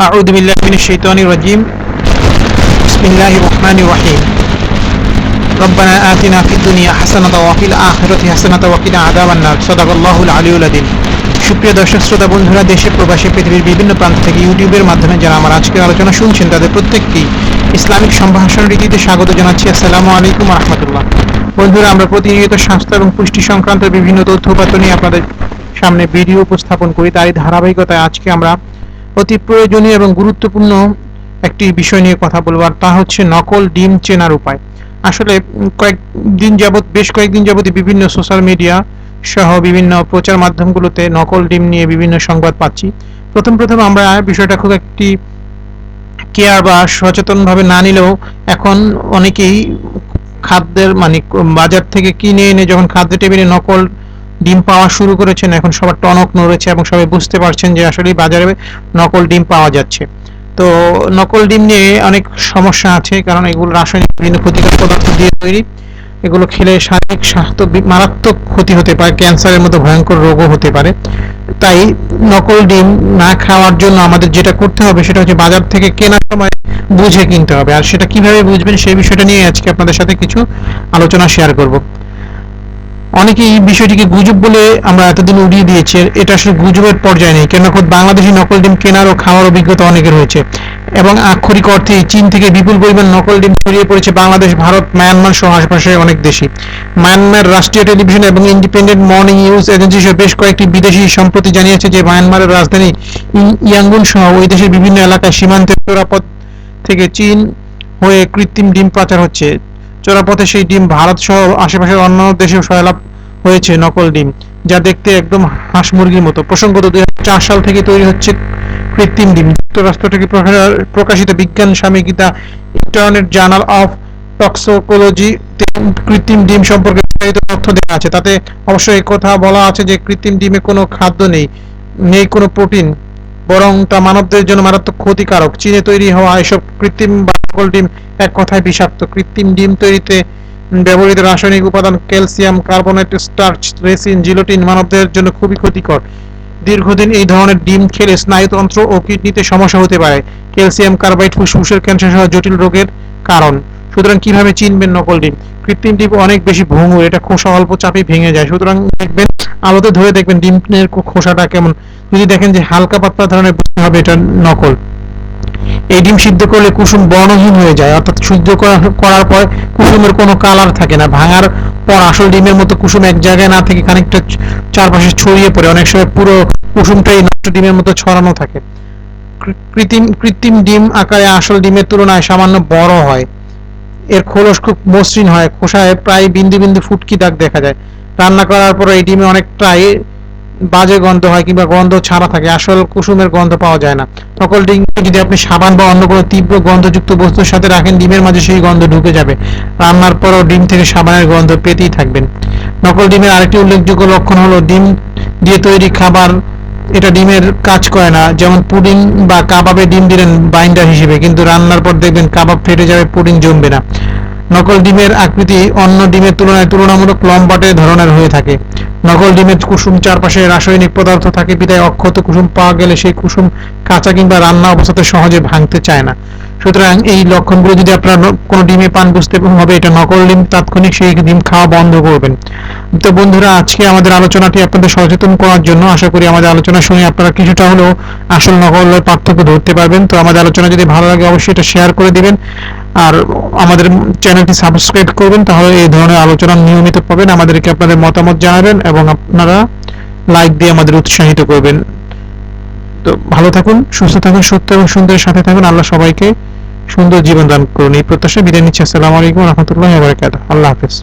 أعوذ بالله من الشيطان الرجيم بسم الله الرحمن الرحيم ربنا آتنا في الدنيا حسنة وفي الآخرة حسنة وقنا عذاب النار صدق الله العلي العظيم সুপ্রিয় দর্শক শ্রোতা বন্ধুরা দেশে প্রবাসী পৃথিবীর বিভিন্ন প্রান্ত থেকে ইউটিউবের মাধ্যমে যারা আমার আজকের আলোচনা শুনছেন তাদের প্রত্যেককেই ইসলামিক সম্ভাষণ রীতিতে স্বাগত জানাচ্ছি আসসালামু আলাইকুম রহমতুল্লাহ বন্ধুরা আমরা প্রতিনিয়ত স্বাস্থ্য এবং পুষ্টি সংক্রান্ত বিভিন্ন তথ্যপাত্র নিয়ে আপনাদের সামনে ভিডিও উপস্থাপন করি তারই ধারাবাহিকতায় আজকে আমরা অতি প্রয়োজনীয় এবং গুরুত্বপূর্ণ একটি বিষয় নিয়ে কথা বলব, আর তা হচ্ছে নকল ডিম চেনার উপায়। আসলে কয়েকদিন যাবৎ, বেশ কয়েকদিন যাবত বিভিন্ন সোশ্যাল মিডিয়া সহ বিভিন্ন প্রচার মাধ্যমগুলোতে নকল ডিম নিয়ে বিভিন্ন সংবাদ পাচ্ছি। প্রথম প্রথম আমরা বিষয়টা খুব একটি কেয়ার বা সচেতনভাবে না নিলেও এখন অনেকেই খাদ্যের মানে বাজার থেকে কিনে এনে যখন খাদ্য টেবিলে নকল ডিম পাওয়া শুরু করেছেন, এখন সবার টনক নড়েছে এবং সবাই বুঝতে পারছেন যে আসলে বাজারে নকল ডিম পাওয়া যাচ্ছে। তো নকল ডিম নিয়ে অনেক সমস্যা আছে, কারণ এগুলো রাসায়নিক বিভিন্ন ক্ষতিকর পদার্থ দিয়ে তৈরি। এগুলো খেলে শারীরিক স্বাস্থ্য মারাত্মক ক্ষতি হতে পারে, ক্যান্সারের মতো ভয়ঙ্কর রোগও হতে পারে। তাই নকল ডিম না খাওয়ার জন্য আমাদের যেটা করতে হবে সেটা হচ্ছে বাজার থেকে কেনার সময় বুঝে কিনতে হবে। আর সেটা কীভাবে বুঝবেন সেই বিষয়টা নিয়ে আজকে আপনাদের সাথে কিছু আলোচনা শেয়ার করব। অনেকে এই বিষয়টিকে গুজব বলে আমরা এতদিন উড়িয়ে দিয়েছি। এটা আসলে গুজবের পর্যায়ে নেই। কেন খোদ বাংলাদেশি নকল ডিম কেনার ও খাওয়ার অভিজ্ঞতা অনেকের রয়েছে। এবং আক্ষরিক অর্থে চীন থেকে বিপুল পরিমাণ নকল ডিম ছড়িয়ে পড়েছে বাংলাদেশ, ভারত, মায়ানমার সহ আশপাশে অনেক দেশই। মায়ানমার রাষ্ট্রীয় টেলিভিশন এবং ইন্ডিপেন্ডেন্ট মর্নিং নিউজ এজেন্সি সহ বেশ কয়েকটি বিদেশি সম্প্রতি জানিয়েছে যে মায়ানমারের রাজধানী ইয়াঙ্গুন সহ ওই দেশের বিভিন্ন এলাকায় সীমান্তের চোরাপথ থেকে চীন হয়ে কৃত্রিম ডিম পাচার হচ্ছে। চোরাপথে সেই ডিম ভারত সহ আশেপাশের অন্যান্য দেশেও সয়লাভ হয়েছে নকল ডিম, যা দেখতে একদম হাঁস মুরগির মতো। প্রসঙ্গত দুই সাল থেকে তৈরি হচ্ছে কৃত্রিম ডিম। যুক্তরাষ্ট্র থেকে প্রকাশিত বিজ্ঞান সাময়িকী the internet journal of toxicology কৃত্রিম ডিম সম্পর্কে বিস্তারিত তথ্য দেওয়া আছে। তাতে অবশ্য কথা বলা আছে যে কৃত্রিম ডিমে কোনো খাদ্য নেই নেই কোনো প্রোটিন, বরং তা মানবদের জন্য মারাত্মক ক্ষতিকারক। চীনে তৈরি হওয়া এসব কৃত্রিম বা নকল ডিম, এক কথায় বিষাক্ত কৃত্রিম ডিম তৈরিতে ব্যবহৃত রাসায়নিক উপাদান calcium carbonate starch, resin, gelatin মানবদের জন্য খুবই ক্ষতিকর। দীর্ঘদিন এই ধরনের ডিম খেলে স্নায়ুতন্ত্র ও কিডনিতে সমস্যা হতে পারে। ক্যালসিয়াম কার্বাইড ফুসফুসের ক্যান্সার সহ জটিল রোগের কারণ। সুতরাং কীভাবে চিনবেন নকল ডিম? কৃত্রিম ডিম অনেক বেশি ভঙ্গুর, এটা খোসা অল্প চাপে ভেঙে যায়। সুতরাং দেখবেন, আলোতে ধরে দেখবেন ডিমের খোসাটা কেমন। যদি দেখেন যে হালকা পাতলা ধরনের হবে এটা নকল। এই ডিম সিদ্ধ করলে কুসুম বর্ণহীন হয়ে যায়। অর্থাৎ সিদ্ধ করা- করার পর কুসুমের কোনো কালার থাকে না। ভাঙার পর আসল ডিমের মতো কুসুম এক জায়গায় না থেকে খানিকটা চারপাশে ছড়িয়ে পড়ে। অনেক সময় পুরো কুসুমটাই নষ্ট ডিমের মতো ছড়ানো থাকে। কৃত্রিম কৃত্রিম ডিম আকারে আসল ডিমের তুলনায় সামান্য বড় হয়। এর খোলস খুব মসৃণ হয়। খোসায় প্রায় বিন্দু বিন্দু ফুটকি দাগ দেখা যায়। রান্না করার পর এই ডিমে অনেকটাই বাজে গন্ধ হয় কিংবা গন্ধ ছাড়া থাকে, আসল কুসুমের গন্ধ পাওয়া যায় না। নকল ডিম যদি আপনি সাবান বা অন্য কোনো তীব্র গন্ধযুক্ত বস্তুর সাথে রাখেন, ডিমের মাঝে সেই গন্ধ ঢুকে যাবে। রান্নার পরও ডিম থেকে সাবানের গন্ধ পেতেই থাকবেন। নকল ডিমের আরেকটি উল্লেখযোগ্য লক্ষণ হলো ডিম দিয়ে তৈরি খাবার, এটা ডিমের কাজ করে না। যেমন পুডিং বা কাবাবে ডিম দিলেন বাইন্ডার হিসেবে, কিন্তু রান্নার পর দেখবেন কাবাব ফেটে যাবে, পুডিং জমবে না। নকল ডিমের আকৃতি অন্য ডিমের তুলনায় তুলনামূলক লম্বাটে ধরনের হয়ে থাকে। নকল ডিমের কুসুম চারপাশে রাসায়নিক পদার্থ থাকে, বিদায় অক্ষত কুসুম পাওয়া গেলে সেই কুসুম কাঁচা কিংবা রান্না অবস্থাতে সহজে ভাঙতে চায় না। সুতরাং এই লক্ষণগুলো যদি আপনার কোনো ডিমে পান বুঝতে হবে এটা নকল ডিম, তাৎক্ষণিক সেই ডিম খাওয়া বন্ধ করবেন। তো বন্ধুরা, আজকে আমাদের আলোচনাটি আপনাদের সচেতন করার জন্য আশা করি আমাদের আলোচনা শুনে আপনারা কিছুটা হলেও আসল নকলের পার্থক্য ধরতে পারবেন। তো আমাদের আলোচনা যদি ভালো লাগে, অবশ্যই এটা শেয়ার করে দিবেন। আর আমাদের চ্যানেলটি সাবস্ক্রাইব করবেন, তাহলে এই ধরনের আলোচনা নিয়মিত পাবেন। আমাদেরকে আপনাদের মতামত জানাবেন এবং আপনারা লাইক দিয়ে আমাদের উৎসাহিত করবেন। তো ভালো থাকুন, সুস্থ থাকুন, সত্য এবং সুন্দরের সাথে থাকুন। আল্লাহ সবাইকে সুন্দর জীবন দান করুন। এই প্রত্যাশা বিদায় নিচ্ছি। আসসালামু আলাইকুম রহমতুল্লাহ আল্লাহ হাফেজ।